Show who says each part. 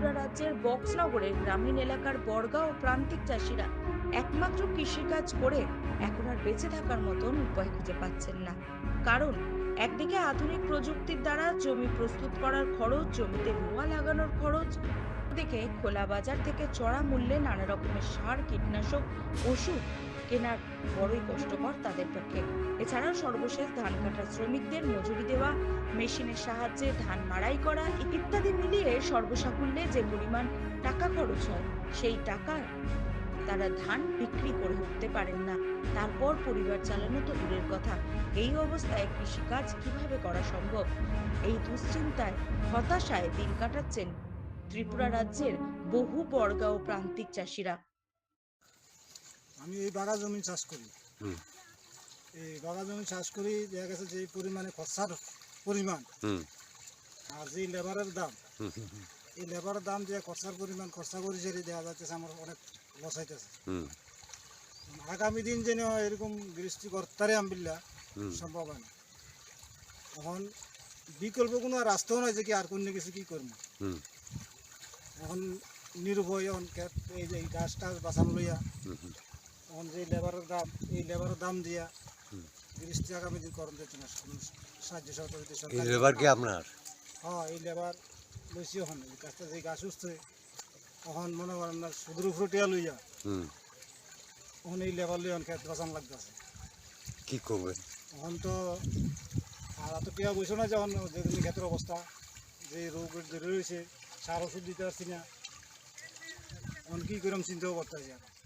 Speaker 1: ত্রিপুরা রাজ্যের বক্সনগরের গ্রামীণ এলাকার বর্গা ও প্রান্তিক চাষিরা একমাত্র কৃষিকাজ করে এখন আর বেঁচে থাকার মতন উপায় খুঁজে পাচ্ছেন না। কারণ, একদিকে আধুনিক প্রযুক্তির দ্বারা জমি প্রস্তুত করার খরচ, জমিতে রোয়া লাগানোর খরচ দিকে খোলা বাজার থেকে চড়া মূল্যে নানা রকমের সার, কীটনাশক, ওষুধ কেনার বড়ই কষ্টকর তাদের পক্ষে। এছাড়াও সর্বশেষ ধান কাটা শ্রমিকদের মজুরি দেওয়া মেশিনের সাহায্যে ধান মাড়াই করা ইত্যাদি মিলিয়ে সর্বসাকুল্যে যে পরিমাণ টাকা খরচ হয় সেই টাকার তারা ধান বিক্রি করে উঠতে পারেন না। তারপর পরিবার চালানো তো দূরের কথা। এই অবস্থায় কৃষিকাজ কীভাবে করা সম্ভব? এই দুশ্চিন্তায় হতাশায় দিন কাটাচ্ছেন ত্রিপুরা রাজ্যের বহু বর্গা ও প্রান্তিক চাষিরা।
Speaker 2: আমি এই বাগা জমি চাষ করি। এই বাগা জমি চাষ করি দেখা গেছে যে পরিমাণে খরচার পরিমাণ। আর যে লেবারের দাম এই লেবারের দাম যে খরচার পরিমাণ খরচা করি সেটি দেখা যাচ্ছে আমার অনেক লস হইতেছে। আগামী দিন যেন এরকম বৃষ্টি করতারে আমবিল্লা সম্ভব হয় না। এখন বিকল্প কোনো রাস্তাও নাই যে কি আর কোনো কিছু কি করব। এখন নির্ভয় এখন এই যে গাছ টাছ বাঁচানো লইয়া। এখন যে লেবারের দাম এই লেবারের দাম দিয়া। বৃষ্টি আগামী দিন করণ দিতে না সাহায্য
Speaker 3: এই
Speaker 2: সরকার।
Speaker 3: লেবার কি আপনার?
Speaker 2: হ্যাঁ এই লেবার লইছি এই গাছটা যে গাছ উঠছে এখন মনে করেন না সুদূর উপরে টিয়া লইয়া
Speaker 3: হুম।
Speaker 2: এখন এই লেবার এখন খেত বাঁচান লাগতেছে।
Speaker 3: কি করবেন?
Speaker 2: এখন তো আর এত টিয়া বইছো না যখন যেদিন ক্ষেতের অবস্থা যে রোগ যে রয়েছে সার ওষুধ দিতে পারছি না। এখন কি করলাম চিন্তাও করতে পারছি আর।